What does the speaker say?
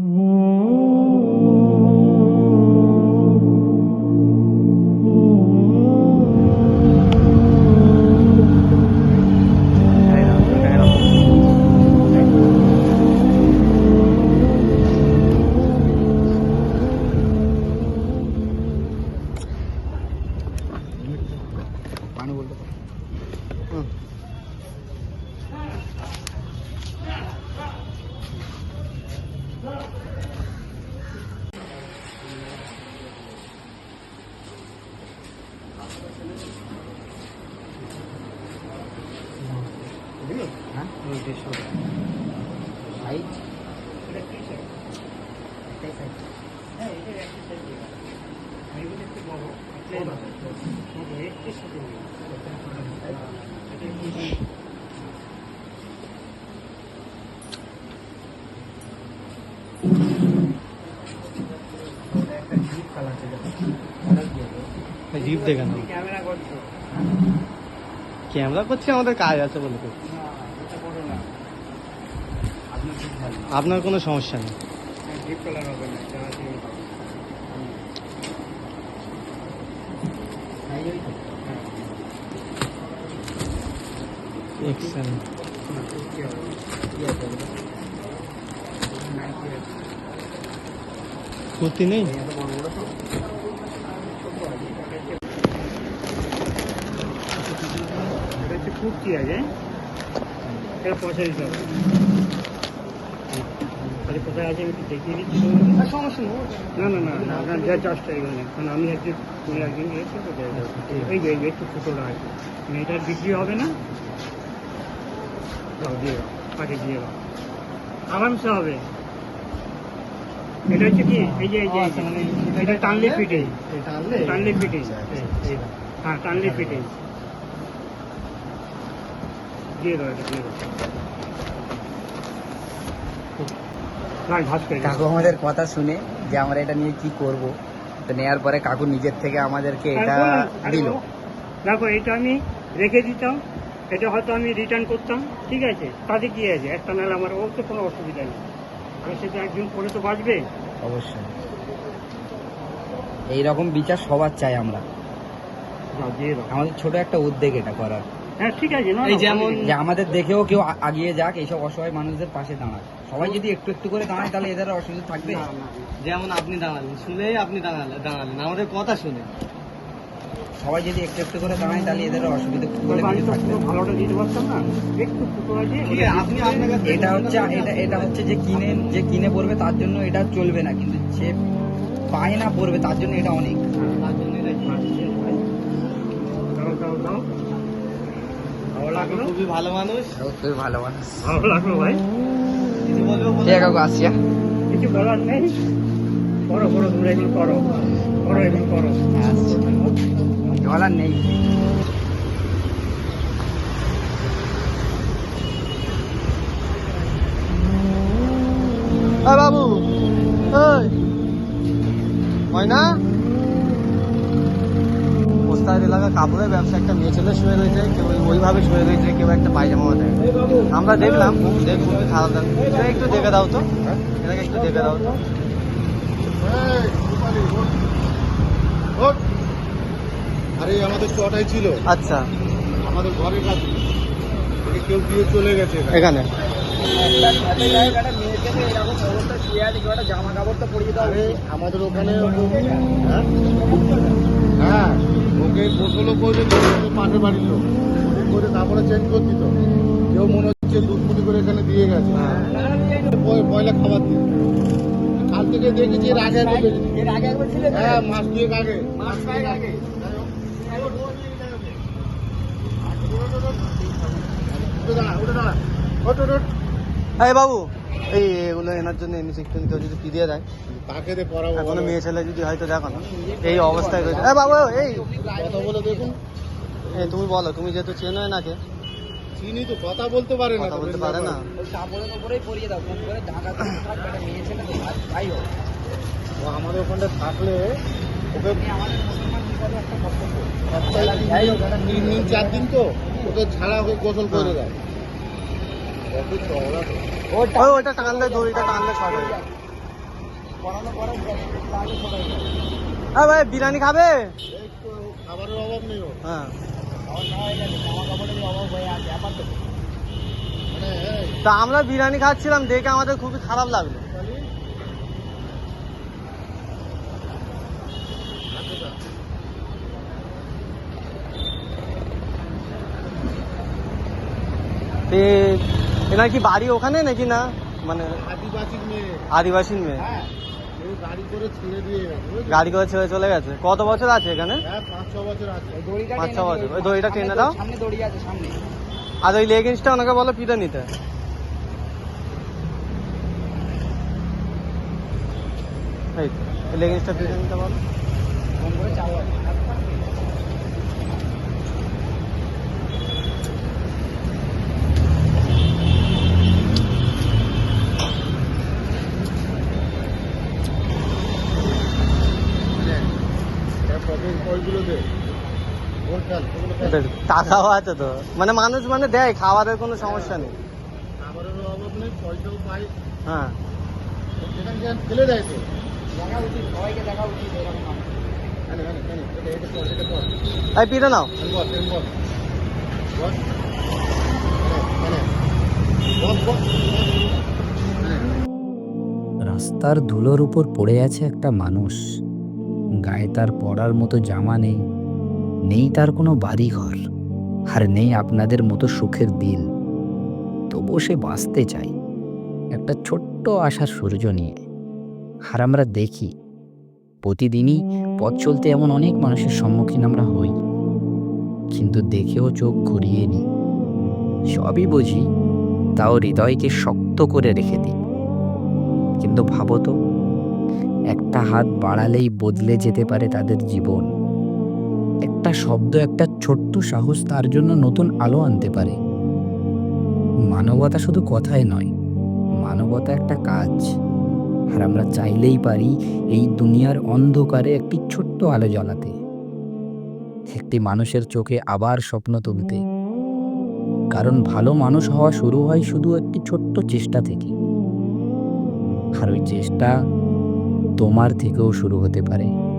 Mm. Size zip দেখে না camera করছ। ক্যামেরা করছি আমাদের কাজ আছে বলে তো। না এটা করো না আপনার কোনো সমস্যা নেই। কুর্তি নেই? কুর্তি আছে এটা টাকা তাহলে কোথায় আছে আমি একটু দেখিয়ে দিচ্ছি। সমস্যা নেই না না না না না যা চাষটা এখানে কারণ আমি একদিন তুমি একদিন গিয়েছি তো হোক। এই যে একটু ফুটোটা আছে এটার বিক্রি হবে না? দাও দিয়ে দাও পাঠিয়ে দিয়ে দাও। আরামসে হবে। এটা হচ্ছে কি? এই যে এই যে মানে এটা টানলে ফিটে। টানলে? টানলে ফিটে। আচ্ছা, আচ্ছা। হ্যাঁ টানলে ফিটে। দিয়ে দাও এটা দিয়ে দাও। কাকু আমাদের কথা শুনে যে আমরা এটা নিয়ে কি করব তো নেয়ার পরে কাকু নিজের থেকে আমাদেরকে এটা দিল। দেখো এটা আমি রেখে দিতাম এটা হয়তো আমি রিটার্ন করতাম ঠিক আছে? তাতে কি আছে? একটা নাহলে আমার ওর তো কোনো অসুবিধা নেই। আর সেটা একজন করে তো বাঁচবে। অবশ্যই। এই রকম বিচার সবার চাই আমরা। আমাদের ছোট একটা উদ্যোগ এটা করার। হ্যাঁ ঠিক আছে এই যেমন- যে আমাদের দেখেও কেউ আগিয়ে যাক এইসব অসহায় মানুষদের পাশে দাঁড়াক। সবাই যদি একটু একটু করে দাঁড়ায় তাহলে এদের অসুবিধা থাকবে? যেমন আপনি দাঁড়ালেন শুনে আপনি দাঁড়ালেন দাঁড়ালেন আমাদের কথা শুনে। সবাই যদি একটু একটু করে দাঁড়ায় তাহলে এদের অসুবিধা। ভালোটা দিতে পারতাম না? একটু ঠিক আপনি এটা হচ্ছে এটা এটা হচ্ছে যে কিনে যে কিনে পড়বে তার জন্য এটা চলবে না কিন্তু যে পায় না পড়বে তার জন্য এটা অনেক। তার জন্য এটাই দাও দাও দাও। ভালো লাগল খুবই ভালো মানুষ। খুবই ভালো মানুষ। ভালো লাগল ভাই। কিছু বলব বলুন। ঠিক আছে কাকু? কিছু বলার নেই। করো করো তোমরা এগুলো করো করো এগুলো করো বলার নেই। এলাকা ব্যবসা একটা মেয়ে ছেলে শুয়ে রয়েছে কেউ ওইভাবে শুয়ে রয়েছে কেউ একটা পায়জামা দেয় আমরা দেখলাম দেখি খুবই খারাপ এটা একটু দেখে দাও তো। এটাকে একটু দেখে দাও তো। আরে আমাদের চটাই ছিল। আচ্ছা। আমাদের ঘরের কাছে। কেউ দিয়ে চলে গেছে এখানে। জামা কাপড় তো পরিয়ে আরে আমাদের ওখানে হ্যাঁ। হ্যাঁ ওকে গোসলও করে পাশের বাড়ির লোক। করে তারপরে চেঞ্জ করছি তো। কেউ মনে হচ্ছে দুধপুটি করে এখানে দিয়ে গেছে। পয়- পয়লা খাবার দিয়ে কাল থেকে দেখেছি এর আগে। এর আগে একবার ছিল হ্যাঁ মাস দুয়েক আগে। মাস কয়েক আগে। এই বাবু এই এগুলো এনার জন্য এমনি একটু কেউ যদি ফিরিয়ে দেয় তাকে দিয়ে কোনো মেয়ে ছেলে যদি হয়তো দেখো না। এই অবস্থায় রয়েছে। এ বাবু এই। কথা বলে দেখুন। এই তুমি বলো তুমি যেহেতু চেনো এনাকে। চিনি তো কথা বলতে পারে না। কথা বলতে পারে না। কাপড়ের উপরেই পরিয়ে দাও ফোন করে ঢাকা মেয়ে ছেলে ভাই- হোক। ও আমাদের ওখানটা থাকলে ওকে সপ্তাহে তিন দিন চার দিন তো ওকে ছাড়া ওকে গোসল করে দেয় কত চওড়া ওইটা টানলে দড়িটা টানলে শর্ট হয়ে হ্যাঁ ভাই বিরিয়ানি খাবে? খাবারের অভাব নেই হ্যাঁ। মানে তা আমরা বিরিয়ানি খাচ্ছিলাম দেখে আমাদের খুবই খারাপ লাগল। তে এনার কি বাড়ি ওখানে নাকি না? মানে আদিবাসী মেয়ে। হ্যাঁ গাড়ি করে ছেড়ে দিয়ে গাড়ি করে ছেড়ে চলে গেছে। কত বছর আছে এখানে? হ্যাঁ পাঁচ ছ বছর আছে। ওই দড়িটা টেনে বছর। দিও। ওই দড়িটা সামনে টেনে দড়ি- দাও। সামনে দড়ি আছে সামনে। আর ওই লেগিংসটা ওনাকে বলো পিঠে নিতে। এই লেগিংসটা পিঠে নিতে বলো। টাকাও আছে তো। মানে মানুষ মানে দেয় খাবারের কোনো সমস্যা নেই। খাবারেরও অভাব নেই পয়সাও পাই। হ্যাঁ। ফেলে দেয় তো। দেখা উচিত সবাইকে দেখা উচিত এরকম। এই পিঠে নাও। রাস্তার ধুলোর উপর পড়ে আছে একটা মানুষ। গায়ে তার পরার মতো জামা নেই নেই তার কোনো বাড়ি ঘর আর নেই আপনাদের মতো সুখের দিন তবুও সে বাঁচতে চাই, একটা ছোট্ট আশার সূর্য নিয়ে। আর আমরা দেখি, প্রতিদিনই পথ চলতে এমন অনেক মানুষের সম্মুখীন আমরা হই। কিন্তু দেখেও চোখ ঘুরিয়ে নিই। সবই বুঝি, তাও হৃদয়কে শক্ত করে রেখে দিই। কিন্তু ভাবো তো একটা হাত বাড়ালেই বদলে যেতে পারে তাদের জীবন। একটা শব্দ, একটা ছোট্ট সাহস তার জন্য নতুন আলো আনতে পারে। মানবতা শুধু কথায় নয়, মানবতা একটা কাজ। আর আমরা চাইলেই পারি এই দুনিয়ার অন্ধকারে একটি ছোট্ট আলো জ্বালাতে। একটি মানুষের চোখে আবার স্বপ্ন তুলতে। কারণ ভালো মানুষ হওয়া শুরু হয় শুধু একটি ছোট্ট চেষ্টা থেকে। আর ওই চেষ্টা তোমার থেকেও শুরু হতে পারে।